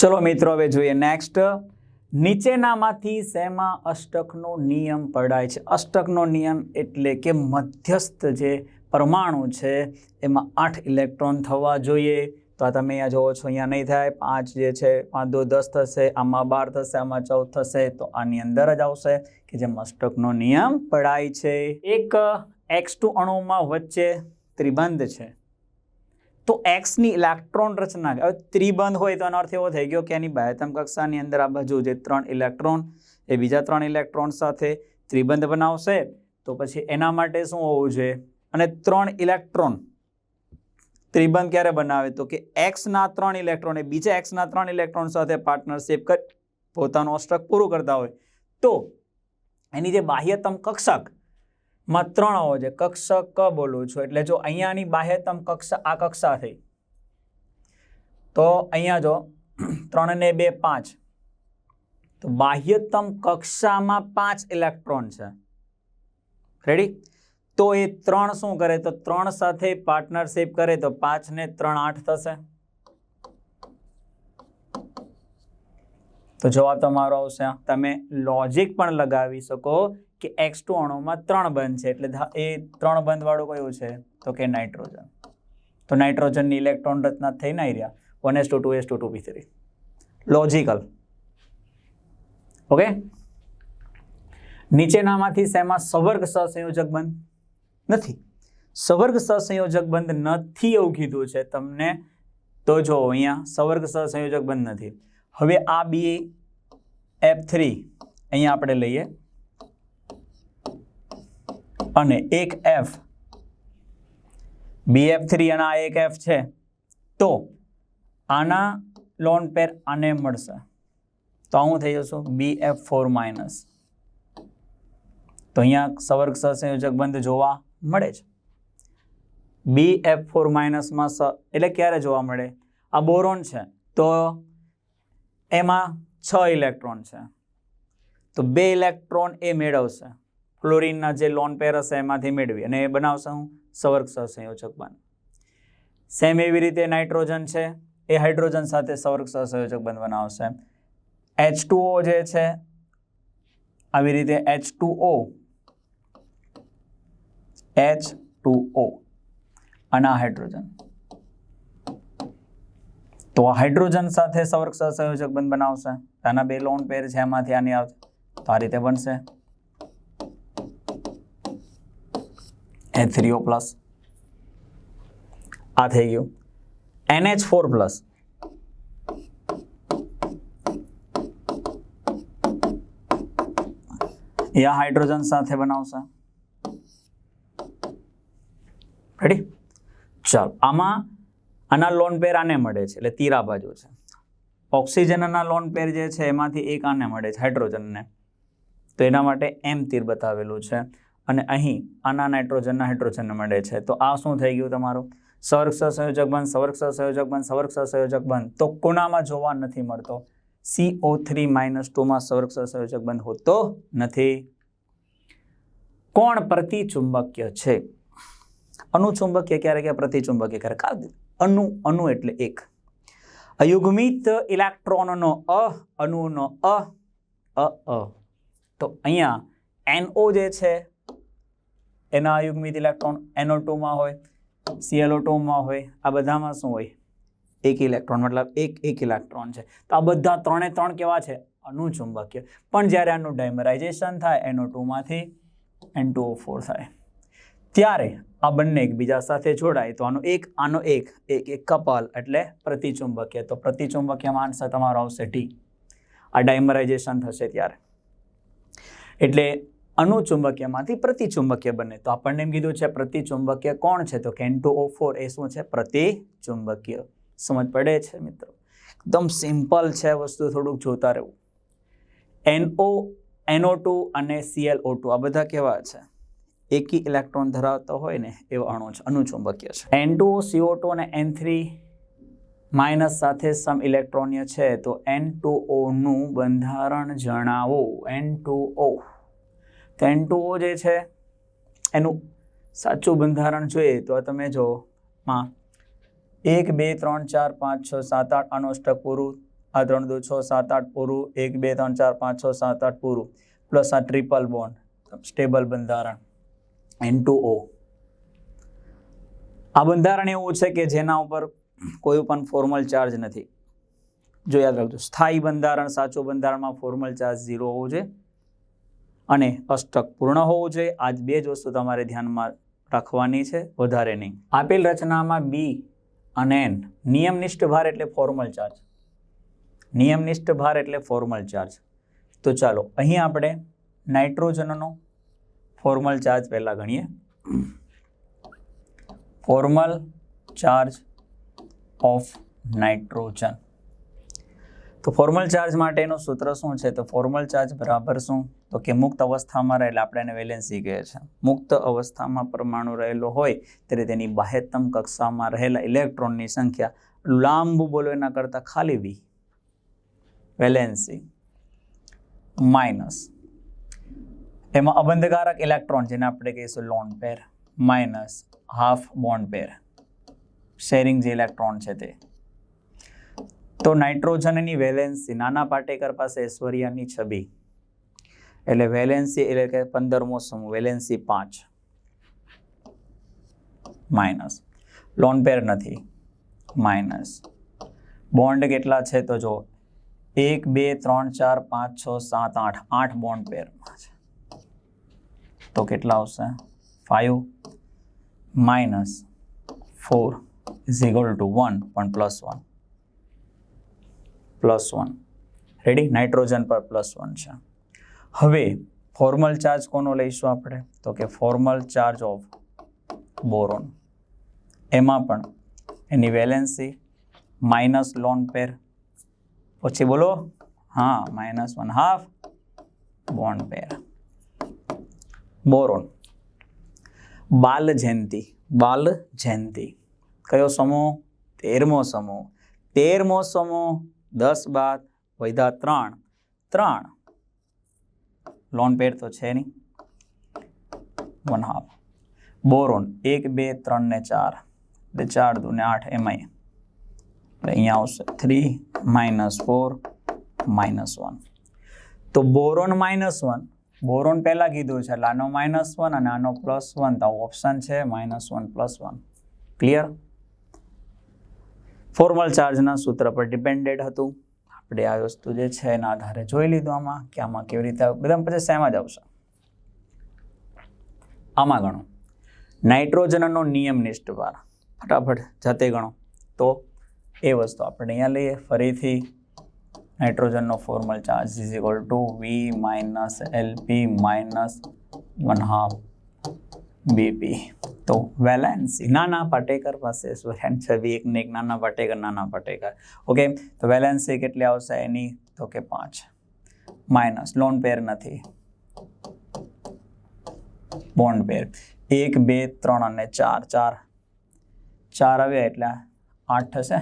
ચલો મિત્રો, હવે જોઈએ નેક્સ્ટ નીચેનામાંથી શેમાં અષ્ટકનો નિયમ પડાય છે? અષ્ટકનો નિયમ એટલે કે મધ્યસ્થ જે પરમાણુ છે, એમાં આઠ ઇલેક્ટ્રોન થવા જોઈએ. તો આ તમે અહીંયા જોવો છો, અહીંયા નહીં થાય. પાંચ જે છે, પાંચ દો દસ થશે, આમાં બાર થશે, આમાં ચૌદ થશે, તો આની અંદર જ આવશે કે જેમ અષ્ટકનો નિયમ પડાય છે. એક એક્સ ટુ અણુમાં વચ્ચે ત્રિબંધ છે. તો એક્સની ઇલેક્ટ્રોન રચના હવે ત્રિબંધ હોય તો એનો અર્થ એવો થઈ ગયો કે એની બાહ્યતમ કક્ષાની અંદર આ બાજુ જે ત્રણ ઇલેક્ટ્રોન એ બીજા ત્રણ ઇલેક્ટ્રોન સાથે ત્રિબંધ બનાવશે. તો પછી એના માટે શું હોવું જોઈએ? અને ત્રણ ઇલેક્ટ્રોન ત્રિબંધ ક્યારે બનાવે? તો કે એક્સના ત્રણ ઇલેક્ટ્રોન એ બીજા એક્સના ત્રણ ઇલેક્ટ્રોન સાથે પાર્ટનરશિપ કરી પોતાનું અષ્ટક પૂરું કરતા હોય. તો એની જે બાહ્યતમ કક્ષક માં ત્રણ આવો છે. ક બોલું છું. એટલે જો અહીંયાની બાહ્યતમ કક્ષા, આ કક્ષા થઈ. તો અહીંયા જો ત્રણ ને બે, પાંચ. તો બાહ્યતમ કક્ષામાં પાંચ ઇલેક્ટ્રોન છે. રેડી તો એ ત્રણ શું કરે? તો ત્રણ સાથે પાર્ટનરશિપ કરે, તો પાંચ ને ત્રણ આઠ થશે. તો જવાબ તમારો આવશે. તમે લોજિક પણ લગાવી શકો. કે એક્સ ટુ અણુમાં ત્રણ બંધ છે. એટલે એ ત્રણ બંધવાળું કયું છે? તો કે નાઇટ્રોજન. તો નાઇટ્રોજનની ઇલેક્ટ્રોન રચના થઈ નહીં રહ્યા. One S two two S two two B three logical okay નીચેનામાંથી શેમાં સવર્ગ સહસંયોજક બંધ? નથી. સવર્ગ સહસંયોજક બંધ નથી એવું કીધું છે તમને. તો જો અહીંયા સવર્ગ સહસંયોજક બંધ નથી. હવે આ બી એફ થ્રી અહીંયા આપણે લઈએ. અને એક એફ બી એફ થ્રી અને આ એક એફ છે. તો આના લોન પેર આને મળશે. તો હું થઈ જશું? બી એફ ફોર માઇનસ તો અહીંયા સવર્ગ સહસંયોજક બંધ જોવા મળે છે. બી એફ ફોર માઇનસમાં સ એટલે ક્યારે જોવા મળે? આ બોરોન છે. તો એમાં છ ઇલેક્ટ્રોન છે. તો બે ઇલેક્ટ્રોન એ મેળવશે. ક્લોરીનના જે લોન પેર હશે એમાંથી મેળવી અને એ બનાવશે હું સવર્ગ સહસંયોજક બંધ સેમ એવી રીતે નાઇટ્રોજન છે, એ હાઇડ્રોજન સાથે સવર્ગ સહસંયોજક બંધ બનાવશે એચ જે છે, આવી રીતે H two O H two O અને આ હાઇડ્રોજન. તો આ હાઇડ્રોજન સાથે સવર્ગ સહસંયોજક બંધ બનાવશે. આના બે લોન પેર છે, એમાંથી આની આવશે. તો આ રીતે બનશે. એ થ્રીઓ પ્લસ આ થઈ ગયું. એનએચ ફોર પ્લસ યા હાઇડ્રોજન સાથે બનાવશે. રેડી ચાલો, આમાં આના લોન પેર આને મળે છે, એટલે તીરા બાજુ છે. ઓક્સિજનના લોન પેર જે છે, એમાંથી એક આને મળે છે હાઇડ્રોજનને તો એના માટે એમ તીર બતાવેલું છે. અને અહીં આના નાઇટ્રોજનના હાઇડ્રોજનને મળે છે. તો આ શું થઈ ગયું તમારું? સવર્ગ સંયોજક બંધ સવર્ગ સંયોજક બંધ સવર્ગ સંયોજક બંધ. તો કોનામાં જોવા નથી મળતો. સીઓ થ્રી માઇનસ ટુમાં સવર્ગ સંયોજક બંધ હોતો નથી. કોણ પ્રતિચુંબક્ય છે? અનુચુંબકીય ક્યારે કે પ્રતિચુંબકીય ક્યારે? કારણ અણુ એટલે એક. અયુગ્મિત ઇલેક્ટ્રોનનો અ, અણુનો અ અ તો અહીંયા એનઓ જે છે એના અયુગ્મિત ઇલેક્ટ્રોન એનઓ ટુમાં હોય સીએલઓ ટુમાં હોય, આ બધામાં શું હોય? એક ઇલેક્ટ્રોન, મતલબ એક એક ઇલેક્ટ્રોન છે. તો આ બધા ત્રણે ત્રણ કેવા છે? અનુચુંબકીય પણ જ્યારે આનું ડાયમરાઇઝેશન થાય એનો ટુમાંથી એન ટુ ફોર થાય. ત્યારે આ બંને એકબીજા સાથે જોડાય, તો આનો એક આનો એક એક એક કપલ એટલે પ્રતિચુંબકીય. તો પ્રતિચુંબકીયમાં આન્સર તમારો આવશે ડી આ ડાયમરાઇઝેશન થશે ત્યારે. એટલે અનુચુંબકીયમાંથી પ્રતિચુંબકીય બને. તો આપણને એમ કીધું છે પ્રતિચુંબકીય કોણ છે? તો કેન્ટો ઓ ફોર એ શું છે? પ્રતિચુંબકીય. સમજ પડે છે મિત્રો? એકદમ સિમ્પલ છે વસ્તુ, થોડુંક જોતા રહેવું. એનઓ એનઓ ટુ અને સીએલઓ ટુ, આ બધા કેવા છે? એકી ઇલેક્ટ્રોન ધરાવતા હોય ને, એવા અણુ છે અનુચુંબકીય છે. એન ટુ સીઓ ટુ અને એન થ્રી માઇનસ સાથે સમ ઇલેક્ટ્રોનિય છે. તો એન ટુ ઓનું બંધારણ જણાવો. N two O. તો એન જે છે, એનું સાચું બંધારણ જોઈએ તો તમે જો માં, એક, બે, ત્રણ, ચાર, પાંચ, છ, સાત, આઠ અનુષ્ટક પૂરું. આ ત્રણ દો, છ, સાત, આઠ પૂરું. એક, બે, ત્રણ, ચાર, પાંચ, છ, સાત, આઠ પૂરું. પ્લસ આ ટ્રિપલ બોન્ડ સ્ટેબલ બંધારણ. એન ટુ ઓ આ બંધારણ એવું છે કે જેના ઉપર કોઈ પણ ફોર્મલ ચાર્જ નથી. જો યાદ રાખજો, સ્થાયી બંધારણ, સાચું બંધારણમાં ફોર્મલ ચાર્જ ઝીરો હોવું જોઈએ. અને અષ્ટક પૂર્ણ હોવું જોઈએ. આ બે જ વસ્તુ તમારે ધ્યાનમાં રાખવાની છે, વધારે નહીં. આપેલ રચનામાં બી અને એન નિયમનિષ્ઠ ભાર એટલે ફોર્મલ ચાર્જ. નિયમનિષ્ઠ ભાર એટલે ફોર્મલ ચાર્જ. તો ચાલો, અહીં આપણે નાઇટ્રોજનનો ફોર્મલ ચાર્જ પહેલાં ગણીએ. Formal charge of nitrogen. તો ફોર્મલ ચાર્જ માટેનું સૂત્ર શું છે? તો ફોર્મલ ચાર્જ બરાબર શું? તો કે મુક્ત અવસ્થામાં રહેલા, આપણે એને વેલેન્સી કહે છે. મુક્ત અવસ્થામાં પરમાણુ રહેલો હોય, ત્યારે તેની બાહ્યતમ કક્ષામાં રહેલા ઇલેક્ટ્રોનની સંખ્યા લાંબુ બોલો એના કરતાં ખાલી વી. વેલેન્સી. માઇનસ. એમાં અબંધકારક ઇલેક્ટ્રોન, જેને આપણે કહીશું lone pair. Minus half bond pair. Sharing જે ઇલેક્ટ્રોન છે તે. તો નાઇટ્રોજનની વેલેન્સી, નાના પાટેકર પાસે ઐશ્વર્યાની છબી. એટલે વેલેન્સી એટલે કે પંદરમો સમૂહ વેલેન્સી પાંચ. માઇનસ. લોન પેર નથી. માઇનસ. બોન્ડ કેટલા છે તો જો એક, બે, ત્રણ, ચાર, પાંચ, છ, સાત, આઠ. આઠ બોન્ડ પેરમાં છે. તો કેટલા આવશે? Five minus four is equal to one, પણ plus one. Plus one. Ready nitrogen પર પ્લસ વન છે. હવે ફોર્મલ ચાર્જ કોનો લઈશું આપણે? તો કે ફોર્મલ ચાર્જ ઓફ બોરોન એમાં પણ એની વેલેન્સી માઇનસ લોન પેર પછી બોલો? હા minus one half bond pair boron બાલ જયંતી. બાલ જયંતી. કયો સમૂહ? તેરમો સમૂહ. તેરમો સમૂહ દસ બાદ વૈધા ત્રણ. ત્રણ. લોન પેડ તો છે નહીં. વન હાફ બોરોન એક, બે, ત્રણ ને ચાર. એટલે ચાર, દુ ને આઠ, એમાં એટલે અહીંયા આવશે. Three minus four minus one તો બોરોન માઇનસ વન બોરોન પહેલાં કીધું છે, એટલે આનો માઇનસ વન અને આનો પ્લસ વન તો ઓપ્શન છે minus one plus one clear formal ચાર્જના સૂત્ર પર ડિપેન્ડેડ હતું. આપણે આ વસ્તુ જે છે એના આધારે જોઈ લીધું આમાં કે આમાં કેવી રીતે. બધા પછી સેમ જ આવશે. આમાં ગણો. નાઇટ્રોજનનો નિયમ નિષ્ઠ ફટાફટ જાતે ગણો. તો એ વસ્તુ આપણે અહીંયા લઈએ. ફરીથી નાઇટ્રોજનનો formal charge is equal to V minus LP minus one half BP તો વેલેન્સી. નાના પાટેકર પાસે છબી એક ને એક, નાના પાટેકર નાના પાટેકર. ઓકે? તો વેલેન્સી કેટલી આવશે એની? તો કે પાંચ. માઇનસ. લોન પેર નથી. Bond pair. એક, બે, ત્રણ અને ચાર. ચાર. ચાર આવ્યા એટલે આઠ થશે.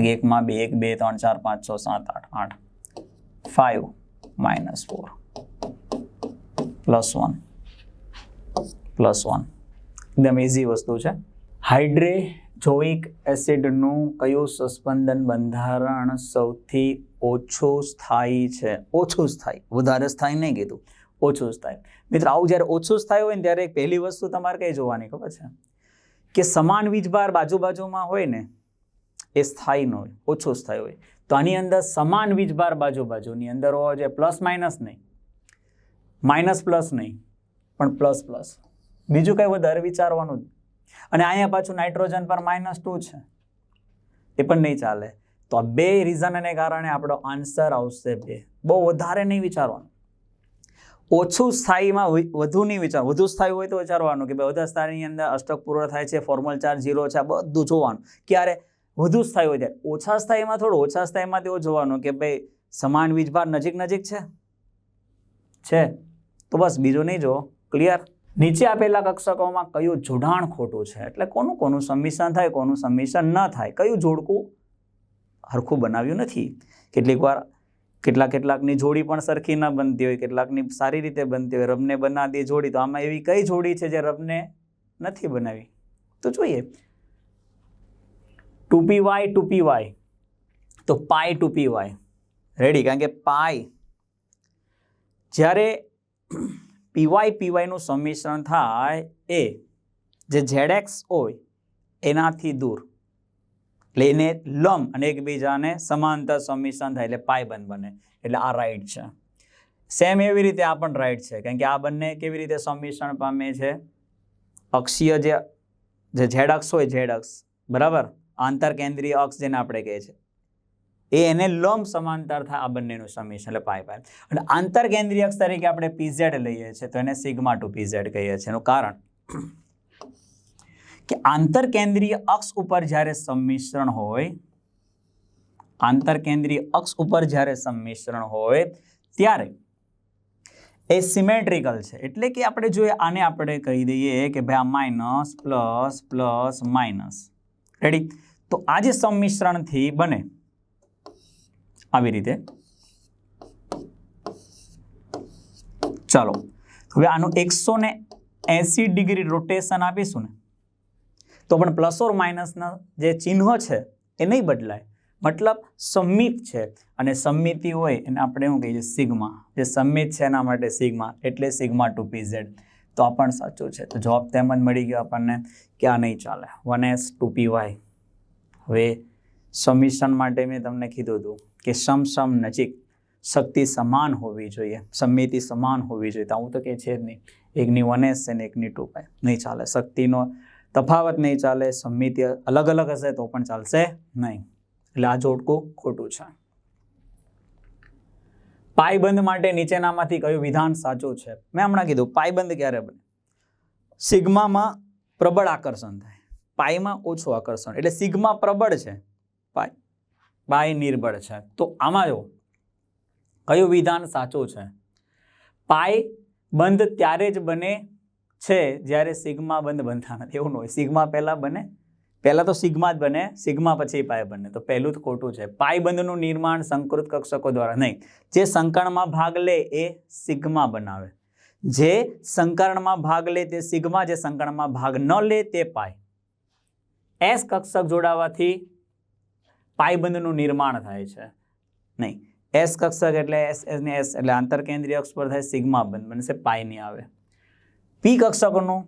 એકમાં બે, એક, બે, ત્રણ, ચાર, પાંચ, છ, સાત, આઠ આઠ. Five minus four plus one plus one. એકદમ ઇઝી વસ્તુ છે. હાઇડ્રેજોઇક એસિડનું કયું સસ્પંદન બંધારણ સૌથી ઓછું સ્થાયી છે? ઓછું સ્થાયી. વધારે સ્થાયી નહીં કીધું. ઓછું સ્થાયી. મિત્રો, આવું જ્યારે ઓછું સ્થાયી હોય ને ત્યારે પહેલી વસ્તુ તમારે કઈ જોવાની ખબર છે? કે સમાન વીજભાર બાજુ બાજુમાં હોય ને, એ સ્થાયી ન હોય. ઓછું સ્થાયી હોય. તો આની અંદર સમાન વીજભાર બાજુ બાજુની અંદર હોવા જોઈએ. પ્લસ માઇનસ નહીં. માઇનસ પ્લસ નહીં. પણ પ્લસ પ્લસ. બીજું કંઈ વધારે વિચારવાનું જ. અને અહીંયા પાછું નાઇટ્રોજન પર માઇનસ ટુ છે. એ પણ નહીં ચાલે. તો આ બે રીઝનને કારણે આપણો આન્સર આવશે બે. બહુ વધારે નહીં વિચારવાનું. ઓછું સ્થાયીમાં વધુ નહીં વિચાર, વધુ સ્થાયી હોય તો વિચારવાનું કે ભાઈ વધારે સ્થાયીની અંદર અષ્ટક પૂરો થાય છે ફોર્મલ ચાર્જ ઝીરો છે, આ બધું જોવાનું. ક્યારે? વધુ સ્થાયી હોય ત્યારે. ઓછા સ્થાયીમાં થોડું, ઓછા સ્થાયીમાં તેવું જોવાનું કે ભાઈ સમાન વીજભાર નજીક નજીક છે? છે. તો બસ બીજું નહીં જો ક્લિયર નીચે આપેલા કક્ષકોમાં કયું જોડાણ ખોટું છે? એટલે કોનું કોનું સંમિશ્રણ થાય, કોનું સંમિશ્રણ ન થાય, કયું જોડકું હરખું બનાવ્યું નથી? કેટલીક વાર કેટલા કેટલાકની જોડી પણ સરખી ન બનતી હોય, કેટલાકની સારી રીતે બનતી હોય, રબને બનાવી જોડી, તો આમાં એવી કઈ જોડી છે જે રબને નથી બનાવી? તો જોઈએ. Two Y two Y. તો પાય ટુ વાય. રેડી કારણ કે પાય, જ્યારે પીવાય પીવાયનું સંમિશ્રણ થાય એ જે ઝેડએક્સ હોય, એનાથી દૂર. એટલે એને લંબ અને એકબીજાને સમાંતર સંમિશ્રણ થાય, એટલે પાયબંધ બને. એટલે આ રાઈટ છે. સેમ એવી રીતે આ પણ રાઈટ છે. કારણ કે આ બંને કેવી રીતે સંમિશ્રણ પામે છે? અક્ષીય જે જે ઝેડ અક્ષ હોય ઝેડ અક્ષ બરાબર? આંતર કેન્દ્રીય અક્ષ જેને આપણે કહીએ છીએ. એ એને લંબ સમાંતર થાય આ બંનેનું સંમિશ્રણ એટલે પાય પાય અને આંતર કેન્દ્રીય અક્ષ તરીકે આપણે પીઝેડ લઈએ છીએ, તો એને સિગ્મા ટુ પીઝેડ કહીએ છીએ. એનું કારણ કે આંતર કેન્દ્રીય અક્ષ ઉપર જ્યારે સંમિશ્રણ હોય, આંતરકેન્દ્રીય અક્ષ ઉપર જ્યારે સંમિશ્રણ હોય, ત્યારે એ સિમેટ્રિકલ છે. એટલે કે આપણે જોઈએ આને આપણે કહી દઈએ કે ભાઈ આ minus plus plus minus ready તો આ જે સંમિશ્રણથી બને આવી રીતે. ચાલો, હવે આનું એકસો ને એંસી ડિગ્રી રોટેશન આપીશું ને, તો પણ પ્લસ ઓર માઇનસના જે ચિહ્ન છે એ નહીં બદલાય. મતલબ સંમિત છે અને સંમિતિ હોય એને આપણે શું કહીએ સિગ્મા. જે સંમિત છે એના માટે સિગ્મા, એટલે સિગ્મા ટુ પી ઝેડ તો આ પણ સાચું છે. તો જવાબ તેમ જ મળી ગયો આપણને કે આ નહીં ચાલે. One S two P Y હવે સમિશન માટે મેં તમને કીધું હતું કે સમ સમ નજીક શક્તિ સમાન હોવી જોઈએ, સમિતિ સમાન હોવી જોઈએ. તો આવું તો કે છે જ નહીં. એકની વન એસ છે ને એકની ટુ પાય. નહીં ચાલે. શક્તિનો તફાવત નહીં ચાલે, સમિતિ અલગ અલગ હશે તો પણ ચાલશે નહીં. એટલે આ જોડકું ખોટું છે. પાયબંધ માટે નીચેનામાંથી કયું વિધાન સાચું છે? મેં હમણાં કીધું, પાયબંધ ક્યારે બને? સિગ્મામાં પ્રબળ આકર્ષણ થાય. પાયમાં ઓછું આકર્ષણ. એટલે સિગ્મા પ્રબળ છે. પાય નિર્બળ છે. તો આમાં જો કયું વિધાન સાચું છે? પાય બંધ ત્યારે જ બને છે જ્યારે સિગ્મા બંધ બનતા નથી. એવું ન હોય. સિગ્મા પહેલાં બને. પહેલાં તો સિગ્મા જ બને. સિગ્મા પછી પાય બને. તો પહેલું જ ખોટું છે. પાય બંધનું નિર્માણ સંકૃત કક્ષકો દ્વારા નહીં. જે સંકરણમાં ભાગ લે એ સિગ્મા બનાવે. જે સંકરણમાં ભાગ લે તે સિગ્મા. જે સંકરણમાં ભાગ ન લે તે પાય. એસ કક્ષક જોડાવાથી પાયબંધનું નિર્માણ થાય છે. નહીં. એસ કક્ષક એટલે એસ ને એસ એટલે આંતરકેન્દ્રીય અક્ષ પર થાય સિગ્મા બંધ બનશે પાય નહીં આવે. પી કક્ષકનું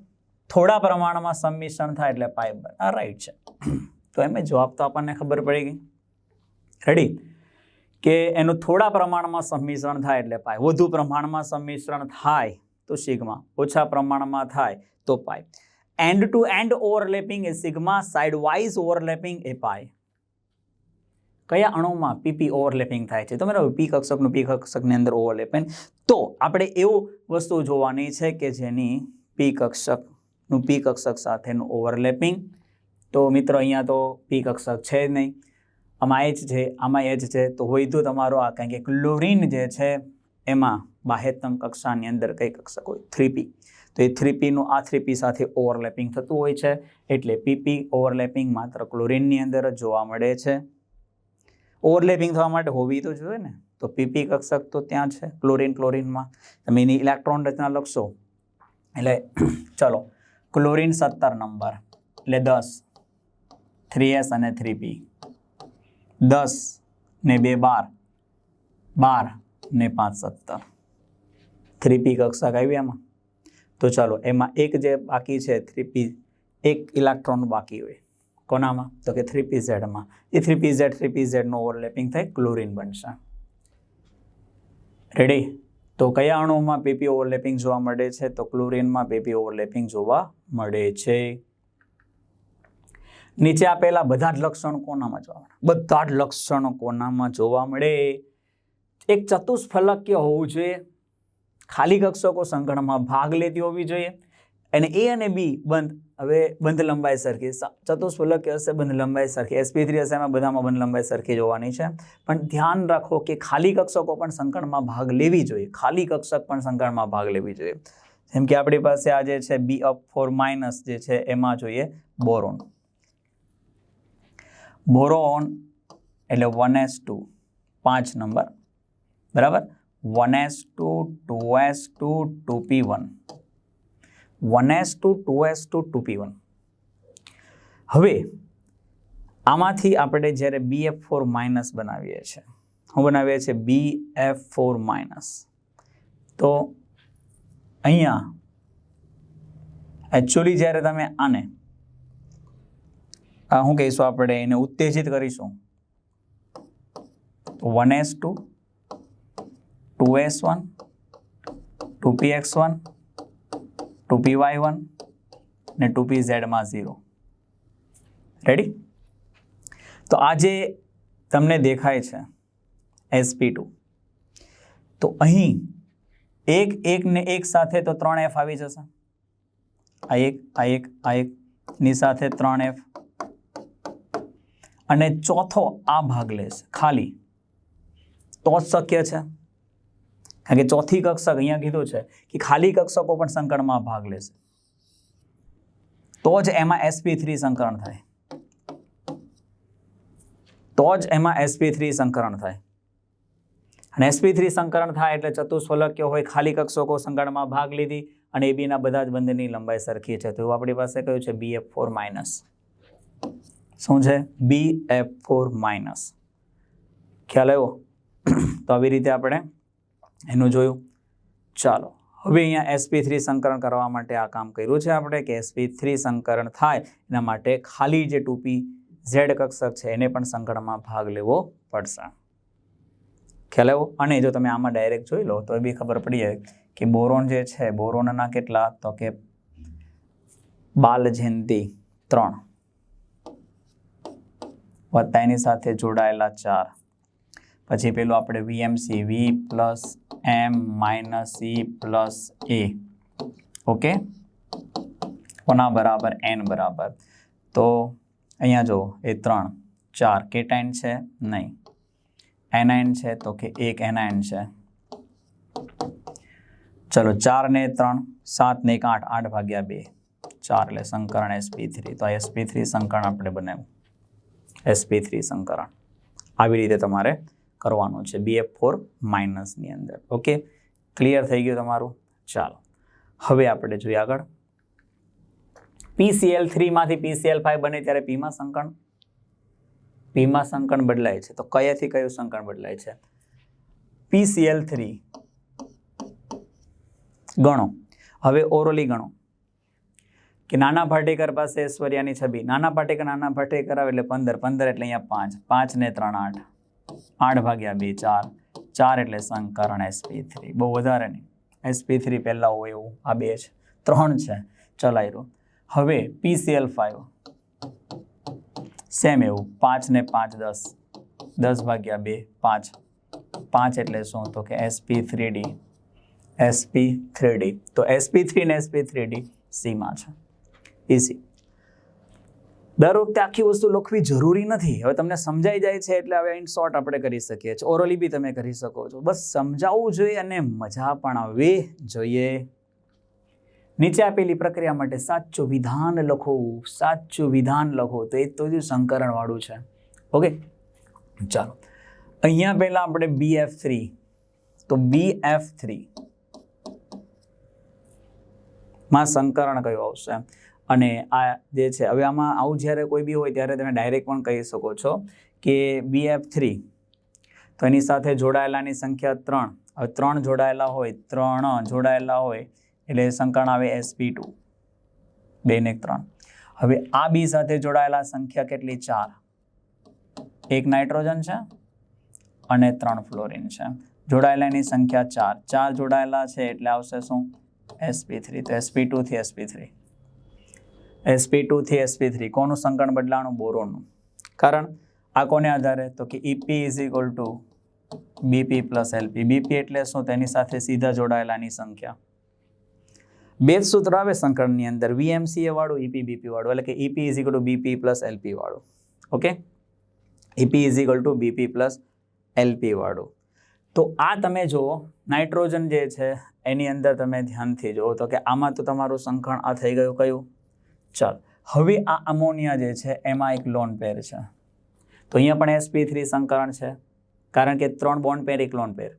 થોડા પ્રમાણમાં સંમિશ્રણ થાય એટલે પાય બંધ. આ રાઈટ છે. તો એમ જવાબ તો આપણને ખબર પડી ગઈ. રેડી કે એનું થોડા પ્રમાણમાં સંમિશ્રણ થાય એટલે પાય. વધુ પ્રમાણમાં સંમિશ્રણ થાય તો સિગ્મા. ઓછા પ્રમાણમાં થાય તો pi. End to end overlapping A sigma side wise overlapping એ પાય. કયા અણુમાં પીપી ઓવરલેપિંગ થાય છે? તો બરાબર પી કક્ષકનું પી કક્ષકની અંદર ઓવરલેપિંગ તો આપણે એવું વસ્તુ જોવાની છે કે જેની પી કક્ષકનું પી કક્ષક સાથેનું ઓવરલેપિંગ તો મિત્રો, અહીંયા તો પી કક્ષક છે જ નહીં. આમાં એ જ છે, આમાં એ જ છે. તો હોય તો તમારો આ કંઈક ક્લોરિન જે છે, એમાં બાહ્યતમ કક્ષાની અંદર કઈ કક્ષક હોય? થ્રીપી તો એ થ્રીપીનું આ થ્રીપી સાથે ઓવરલેપિંગ થતું હોય છે. એટલે પીપી ઓવરલેપિંગ માત્ર ક્લોરિનની અંદર જ જોવા મળે છે. ઓવરલેપિંગ થવા માટે હોવી તો જોઈએ ને? તો પીપી કક્ષક તો ત્યાં છે, ક્લોરિન ક્લોરિનમાં. તમે એની ઇલેક્ટ્રોન રચના લખશો. એટલે ચલો, ક્લોરિન સત્તર નંબર. એટલે દસ. થ્રી એસ અને થ્રી પી. દસ ને બે બાર. બાર ને પાંચ સત્તર. થ્રી પી કક્ષક આવી એમાં? તો ચાલો, એમાં એક જે બાકી છે, થ્રી પી, એક ઇલેક્ટ્રોન બાકી હોય. કોનામાં? તો કે થ્રી પી ઝેડમાં. એ three P Z, three P ઝેડનું overlapping થાય, ક્લોરિન બનશે. રેડી તો કયા અણુમાં પીપી ઓવરલેપિંગ જોવા મળે છે? તો ક્લોરિનમાં પીપી ઓવરલેપિંગ જોવા મળે છે. નીચે આપેલા બધા જ લક્ષણો કોનામાં જોવા મળે? બધા જ લક્ષણો કોનામાં જોવા મળે? એક ચતુષ્ફલકીય હોવું જોઈએ. ખાલી કક્ષકો સંગણમાં ભાગ લેતી હોવી જોઈએ. અને એ અને બી બંધ હવે બંધ લંબાઈ સરખી ચતુષ્ફલકીય હશે, બંધ લંબાઈ સરખી. એસપી થ્રી હશે, એમાં બધામાં બંધ લંબાઈ સરખી જોવાની છે. પણ ધ્યાન રાખો કે ખાલી કક્ષકો પણ સંકળમાં ભાગ લેવી જોઈએ. ખાલી કક્ષક પણ સંકળમાં ભાગ લેવી જોઈએ. જેમ કે આપણી પાસે આ જે છે બી અપ ફોર માઇનસ જે છે, એમાં જોઈએ બોરોન બોરોન એટલે વન એસ ટુ પાંચ નંબર. બરાબર? One S two two S two two P one one S two two S two two P one. હવે, આમાંથી આપણે જ્યારે બી એફ ફોર માઇનસ બનાવીએ છીએ શું બનાવીએ છીએ બી એફ ફોર માઇનસ. તો અહીંયા એકચ્યુઅલી જ્યારે તમે આને શું કહીશું આપણે, એને ઉત્તેજિત કરીશું one S two two S one, two P X one two P Y one ને ટુ પી ઝેડમાં ઝીરો રેડી તો આ જે તમને દેખાય છે એસપી ટુ તો અહીં એક એક ને એક સાથે તો ત્રણ એફ આવી જશે આ એક આ એક આ એક ની સાથે ત્રણ એફ અને ચોથો આ ભાગ લેશે ખાલી તો જ શક્ય છે કારણ કે ચોથી કક્ષક અહીંયા કીધું છે કે ખાલી કક્ષકો પણ સંકળમાં ભાગ લેશે. તો જ એમાં એસપી થ્રી સંકરણ થાય. તો જ એમાં એસપી થ્રી સંકરણ થાય. અને એસપી થ્રી સંકરણ થાય એટલે ચતુષ્ફલક્ય હોય, ખાલી કક્ષકો સંકળમાં ભાગ લીધી અને એ બીના બધા જ બંધની લંબાઈ સરખી છે. તો એવું આપણી પાસે કયું છે? બી એફ ફોર માઇનસ શું છે? બી એફ ફોર માઇનસ ખ્યાલ આવ્યો? તો આવી રીતે આપણે એનું જોયું? ચાલો, હવે અહીંયા એસપી થ્રી સંકરણ કરવા માટે આ કામ કર્યું છે આપણે કે એસપી થ્રી સંકરણ થાય એના માટે ખાલી જે ટુપી ઝેડ કક્ષક છે એને પણ સંકળમાં ભાગ લેવો પડશે. ખ્યાલ આવ્યો? અને જો તમે આમાં ડાયરેક્ટ જોઈ લો, તો એ બી ખબર પડી જાય કે બોરોન જે છે, બોરોનના કેટલા? તો કે બાલજયંતી ત્રણ. વત્તા એની સાથે જોડાયેલા ચાર. પછી પેલું આપણે VMC V plus M minus E plus A okay કોના બરાબર? એન બરાબર. તો અહીંયા જો એ ત્રણ. ચાર કેટાઇન છે? નહીં. એનાઇન છે તો કે એક એનાઇન છે. ચલો, ચાર ને ત્રણ, સાત ને એક આઠ આઠ ભાગ્યા બે. ચાર એટલે સંકરણ એસપી થ્રી તો આ એસપી થ્રી સંકરણ આપણે બનાવ્યું. એસપી થ્રી સંકરણ. આવી રીતે તમારે કરવાનું છે. બીએફ ફોર માઇનસની અંદર. ઓકે ક્લિયર થઈ ગયું તમારું? ચાલો. હવે આપણે જોઈએ આગળ. પીસીએલ થ્રીમાંથી પીસીએલ ફાઈવ બને ત્યારે પીમાં સંકણ પીમાં સંકણ બદલાય છે. તો કયાથી કયું સંકણ બદલાય છે? પીસીએલ થ્રી ગણો. હવે ઓરોલી ગણો. કે નાના ભાટેકર પાસે ઐશ્વર્યાની છબી. નાના ભાટેકર નાના ભાટેકર આવે એટલે પંદર. પંદર એટલે અહીંયા પાંચ. પાંચ ને ત્રણ આઠ. આઠ ભાગ્યા બે, ચાર. ચાર એટલે સંકરણ એસપી થ્રી બહુ વધારે નહીં. એસપી થ્રી પહેલાં હોય એવું. આ બે છે. ત્રણ છે. ચલાવી રહ્યું હવે પીસીએલ ફાઈવ સેમ એવું. પાંચ ને પાંચ દસ. દસ ભાગ્યા બે, પાંચ. પાંચ એટલે શું? તો કે SP three D SP three D તો એસપી થ્રી ને એસપી થ્રી ડી સીમાં છે. ઇઝી દર વખતે આખી વસ્તુ લખવી જરૂરી નથી. હવે તમને સમજાઈ જાય છે એટલે હવે ઇન શોર્ટ આપણે કરી શકીએ છીએ. ઓરલી બી તમે કરી શકો છો. બસ સમજાવવું જોઈએ અને મજા પણ આવવી જોઈએ. નીચે આપેલી પ્રક્રિયા માટે સાચું વિધાન લખો. સાચું વિધાન લખો. તો એ તો જ સંકરણવાળું છે. ઓકે ચાલો. અહીંયા પહેલાં આપણે બી એફ થ્રી તો બી એફ થ્રી માં સંકરણ કયું આવશે? અને આ જે છે, હવે આમાં આવું જ્યારે કોઈ બી હોય ત્યારે તમે ડાયરેક્ટ પણ કહી શકો છો કે બી એફ થ્રી તો એની સાથે જોડાયેલાની સંખ્યા ત્રણ. હવે ત્રણ જોડાયેલા હોય, ત્રણ જોડાયેલા હોય, એટલે સંકળણ આવે એસપી ટુ બે ને ત્રણ. હવે આ બી સાથે જોડાયેલા સંખ્યા કેટલી? ચાર. એક નાઇટ્રોજન છે અને ત્રણ ફ્લોરિન છે. જોડાયેલાની સંખ્યા ચાર. ચાર જોડાયેલા છે એટલે આવશે શું? એસપી થ્રી તો એસપી ટુથી એસપી થ્રી એસપી ટુથી એસપી થ્રી. કોનું સંકરણ બદલાણું? બોરોનનું. કારણ આ કોને આધારે? તો કે EP is equal to BP plus LP BP એટલે શું? તેની સાથે સીધા જોડાયેલાની સંખ્યા. બે સૂત્ર આવે સંકળનની અંદર. વીએમસીએ વાળું ઈપી બીપી વાળું. એટલે કે EP is equal to BP plus LP વાળું. Okay EP is equal to BP plus LP વાળું. તો આ તમે જુઓ, નાઇટ્રોજન જે છે, એની અંદર તમે ધ્યાનથી જુઓ. તો કે આમાં તો તમારું સંકળ આ થઈ ગયું કયું? ચાલ, હવે આ અમોનિયા જે છે, એમાં એક લોન પેર છે. તો અહીંયા પણ એસપી થ્રી સંકરણ છે, કારણ કે ત્રણ બોન્ડ પેર એક લોન પેર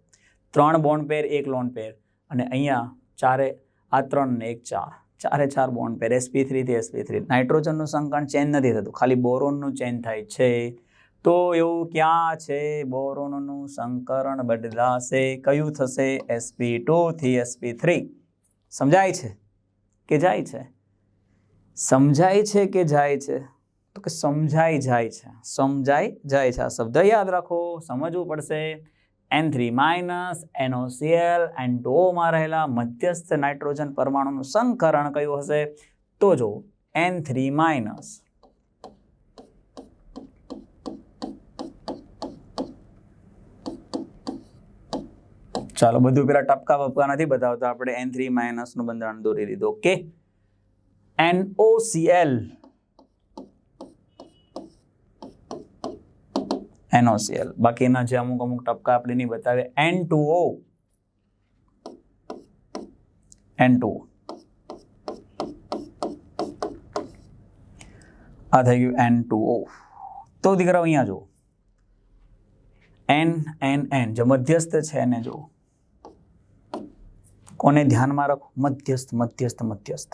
ત્રણ બોન્ડ પેર એક લોન પેર અને અહીંયા ચારે, આ ત્રણ ને એક ચાર. ચારે ચાર બોન્ડ પેર એસપી થ્રીથી એસપી થ્રી નાઇટ્રોજનનું સંકરણ ચેન્જ નથી થતું, ખાલી બોરોનનું ચેન્જ થાય છે. તો એવું ક્યાં છે? બોરોનનું સંકરણ બદલાશે, કયું થશે? એસપી ટુથી એસપી થ્રી સમજાય છે કે જાય છે? સમજાય છે કે જાય છે? તો કે સમજાઈ જાય છે. સમજાઈ જાય છે. આ શબ્દ યાદ રાખો. સમજવું પડશે. N three minus NOCL N ટુઓમાં રહેલા મધ્યસ્થ નાઇટ્રોજન પરમાણુનું સંકરણ કયું હશે? તો જો એન થ્રી માઇનસ ચાલો બધું પેલા ટપકા બપકા નથી બતાવતા. આપણે એન થ્રી માઇનસનું બંધારણ દોરી દીધું ઓકે NOCL NOCL બાકીના જે અમુક અમુક ટપકા આપણે નહીં બતાવે N2O N2O આ થઈ ગયું એન ટુ ઓ તો દીકરાઓ અહીંયા જુઓ. એન એન એન જે મધ્યસ્થ છે એને જુઓ. કોને ધ્યાનમાં રાખો? મધ્યસ્થ મધ્યસ્થ મધ્યસ્થ.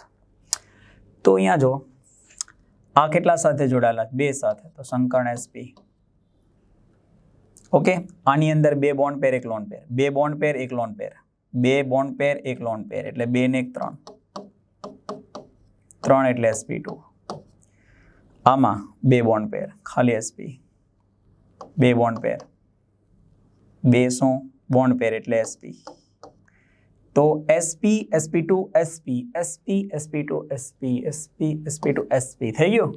તો અહીંયા જો આ કેટલા સાથે જોડાયેલા? બે સાથે. તો સંકર્ણ એસપી ઓકે આની અંદર બે બોન્ડ પેર એક લોન પેર બે બોન્ડ પેર એક લોન પેર બે બોન્ડ પેર એક લોન પેર એટલે બે ને એક ત્રણ. ત્રણ એટલે એસપી ટુ આમાં બે બોન્ડ પેર ખાલી એસપી બે બોન્ડ પેર બે શું? બોન્ડ પેર એટલે એસપી તો SP SP two SP SP SP two SP SP SP two SP થઈ ગયું?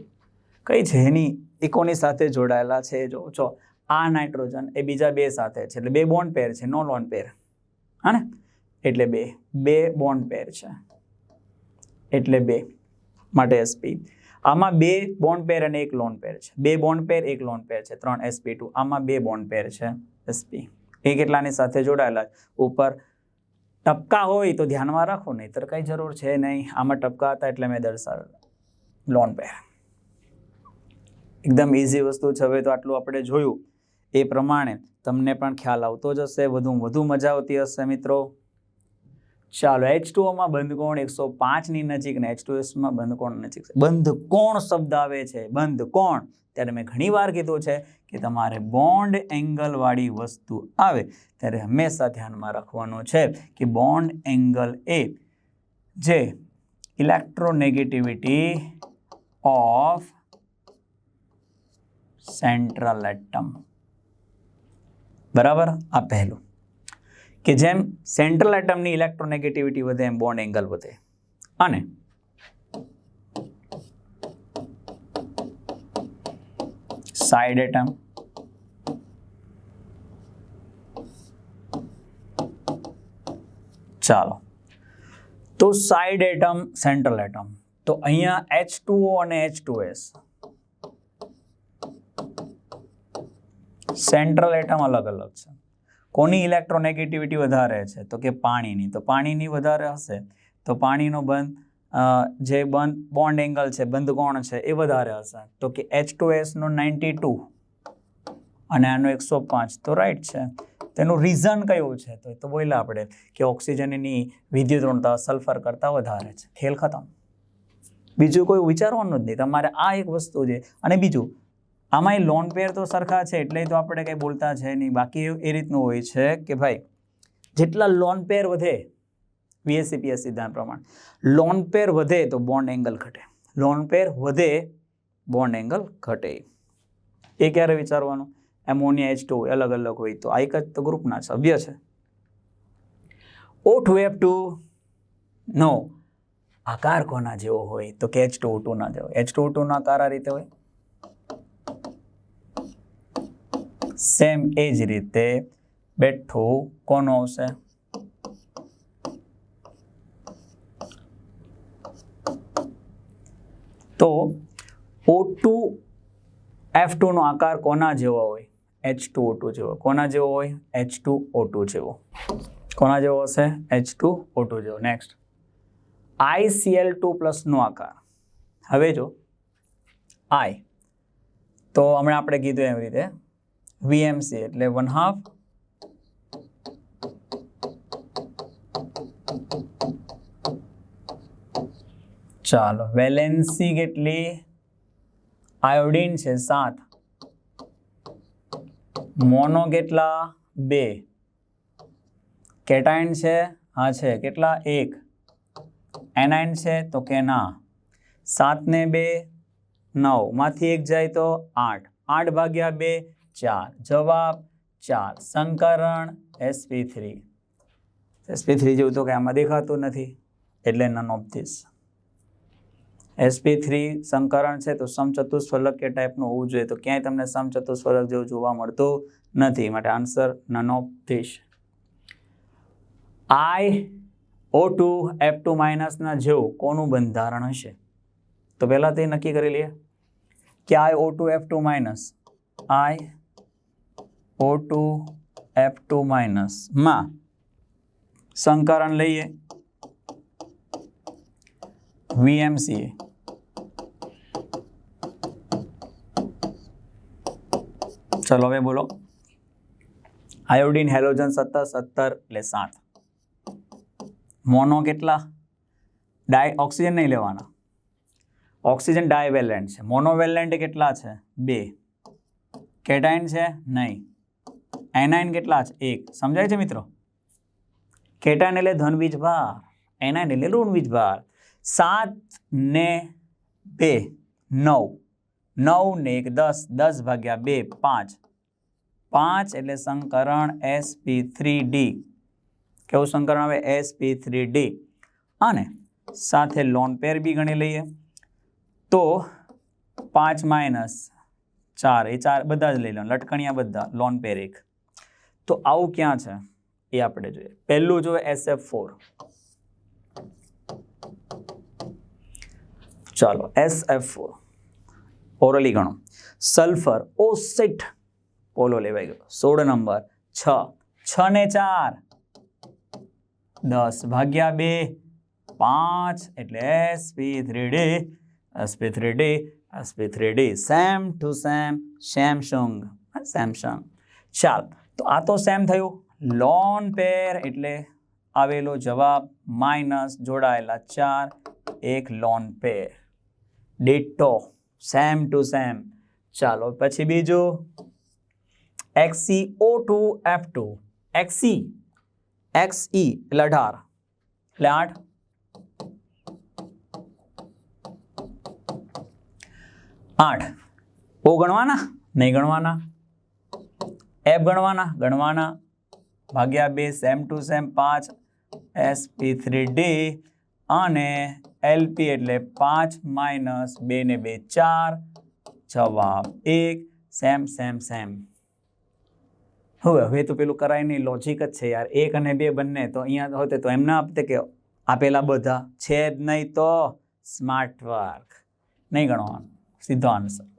કઈ છે એની ઇકોની સાથે જોડાયેલા છે? જો છો આ નાઇટ્રોજન એ બીજા બે સાથે છે. એટલે બે બોન્ડ પેર છે નો લોન પેર હા ને? એટલે બે. બે બોન્ડ પેર છે. એટલે બે માટે એસપી આમાં બે બોન્ડ પેર અને એક લોન પેર છે. બે બોન્ડ પેર એક લોન પેર છે. ત્રણ એસપી ટુ આમાં બે બોન્ડ પેર છે એસપી એ કેટલાની સાથે જોડાયેલા ઉપર ટપકા હોય તો ધ્યાનમાં રાખો, નહીંતર કંઈ જરૂર છે નહીં. આમાં ટપકા હતા એટલે મેં દર્શાવ્યું લોન પેર એકદમ ઇઝી વસ્તુ છે. હવે તો આટલું આપણે જોયું. એ પ્રમાણે તમને પણ ખ્યાલ આવતો જ હશે. વધુ વધુ મજા આવતી હશે મિત્રો. ચાલો એચ ટુઓમાં બંધકોણ એકસો પાંચની નજીક અને એચ ટુ એસમાં બંધકોણ નજીક છે. બંધકોણ શબ્દ આવે છે, બંધકોણ. ત્યારે મેં ઘણી વાર કીધું છે કે તમારે બોન્ડ એંગલવાળી વસ્તુ આવે, ત્યારે હંમેશા ધ્યાનમાં રાખવાનું છે કે બોન્ડ એંગલ એ જે ઇલેક્ટ્રોનેગેટિવિટી ઓફ સેન્ટ્રલ એટમ બરાબર? આ પહેલું. કે જેમ સેન્ટ્રલ એટમની ઇલેક્ટ્રોનેગેટિવિટી વધે એમ બોન્ડ એંગલ વધે. અને સાઇડ એટમ ચાલો. તો સાઇડ એટમ, સેન્ટ્રલ એટમ. તો અહીંયા એચ અને એચ સેન્ટ્રલ એટમ અલગ અલગ છે. કોની ઇલેક્ટ્રોનેગેટિવિટી વધારે છે? તો કે પાણીની. તો પાણીની વધારે હશે. તો પાણીનો બંધ જે બંધ બોન્ડ એંગલ છે બંધ કોણ છે, એ વધારે હશે. તો કે એચ ટુ એસનો નાઇન્ટી ટુ અને આનો એકસો પાંચ. તો રાઈટ છે. તેનું રીઝન કયું છે? તો એ તો બોલ્યા આપણે કે ઓક્સિજનની વિદ્યુત ઋણતા સલ્ફર કરતાં વધારે છે. ખેલ ખતમ. બીજું કોઈ વિચારવાનું જ નહીં. તમારે આ એક વસ્તુ છે. અને બીજું આમાં લોન પેર તો સરખા છે એટલે તો આપણે કંઈ બોલતા છે નહીં. બાકી એ- એ રીતનું હોય છે કે ભાઈ, જેટલા લોન પેર વધે વીએસસીપીએસ સિદ્ધાંત પ્રમાણે લોન પેર વધે તો બોન્ડ એંગલ ઘટે. લોન પેર વધે બોન્ડ એંગલ ઘટે. એ ક્યારે વિચારવાનું? એમોનિયા એચ ટુ અલગ અલગ હોય તો. આ એક જ તો ગ્રુપના સભ્ય છે. ઓ ટુ એફ ટુ નો આકાર કોના જેવો હોય તો કે એચ ટુ ટુના જેવો. એચ ટુ ટુનો આકાર આ રીતે હોય? સેમ એ જ રીતે બેઠું કોનો આવશે તો ઓ ટુ એફ ટુનો આકાર કોના જેવો હોય? એચ ટુ ઓ ટુ જેવો. કોના જેવો હોય? એચ ટુ ઓ ટુ જેવો. કોના જેવો હશે? એચ ટુ ઓ ટુ જેવો. નેક્સ્ટ આઈસીએલ ટુ પ્લસનો આકાર. હવે જો આઈ તો હમણાં આપણે કીધું એવી રીતે વીએમસી એટલે વન હાફ ચાલો, વેલેન્સી કેટલી? આયોડીન છે સાત. મોનો કેટલા? બે. કેટાઇન છે? હા, છે. કેટલા? એક. એનાઇન છે? તો કે ના. સાત ને બે, નવ. માંથી એક જાય તો આઠ. આઠ ભાગ્યા બે ચાર. જવાબ ચાર. સંકરણ એસપી થ્રી એસપી થ્રી જેવું તો કે આમાં દેખાતું નથી. એટલે none of this SP three સંકરણ છે તો સમચતુષ્ફલક કે ટાઈપનું હોવું જોઈએ. તો ક્યાંય તમને સમચતુષ્ફલક જેવું જોવા મળતું નથી. માટે answer none of this I O two F two માઇનસના જેવું કોનું બંધારણ હશે? તો પહેલાં તે નક્કી કરી લઈએ. કે I O two F two minus I O two F two માઇનસમાં સંકરણ લઈએ વીએમસીએ ચલો હવે બોલો આયોડીન હેલોજન સત્તર સત્તર એટલે સાત મોનો કેટલા ડાય ઓક્સિજન નહીં લેવાના ઓક્સિજન ડાયવેલેન્ટ છે મોનોવેલેન્ટ કેટલા છે બે કેટાઇન છે નહીં એનાઇન કેટલા છે? એક. સમજાય છે મિત્રો? કેટાઇન એટલે ધન વીજભાર. એનાઇન એટલે ઋણ વીજભાર. સાત ને બે, નવ. નવ ને એક, દસ. દસ ભાગ્યા બે, પાંચ. પાંચ એટલે સંકરણ એસ પી થ્રી ડી કેવું સંકરણ આવે? એસ પી થ્રી ડી અને સાથે લોન પેર બી ગણી લઈએ. તો પાંચ માઇનસ ચાર, એ ચાર બધા જ લઈ લો. લટકણિયા બધા, લોન પેર એક. તો આવું ક્યાં છે? એ આપણે જોઈએ. પહેલું જોઈએ એસ એફ ફોર ચાલો એસ એફ ફોર ઓરલી ગણો. સલ્ફર ઓ સિટ પોલો લેવાઈ ગયો. સોળ નંબર, છ. છ ને ચાર. દસ ભાગ્યા બે. પાંચ. એટલે S P three D S P three D S P three D same to same Samsung Samsung ચાલ. તો આ તો સેમ થયું. લોન પેર એટલે આવેલો જવાબ માઇનસ જોડાયેલા ચાર, એક lone pair ditto same to same ચાલો પછી બીજું. XE O two F two XE XE એટલે અઢાર. એટલે આઠ. આઠ. ઓ ગણવાના? નહીં ગણવાના? એફ ગણવાના ગણવાના. ભાગ્યા બે સેમ ટુ સેમ પાંચ. એસ પી થ્રી ડી અને એલપી એટલે પાંચ માઇનસ બે ને બે, ચાર. જવાબ એક. સેમ સેમ સેમ હવે હવે તો પેલું કરાય નહીં લોજિક જ છે યાર. એક અને બે બંને, તો અહીંયા હોતે તો એમ ના આપતે કે આપેલા બધા. છે જ નહીં તો સ્માર્ટ વર્ક નહીં ગણવાનું. સીધો આન્સર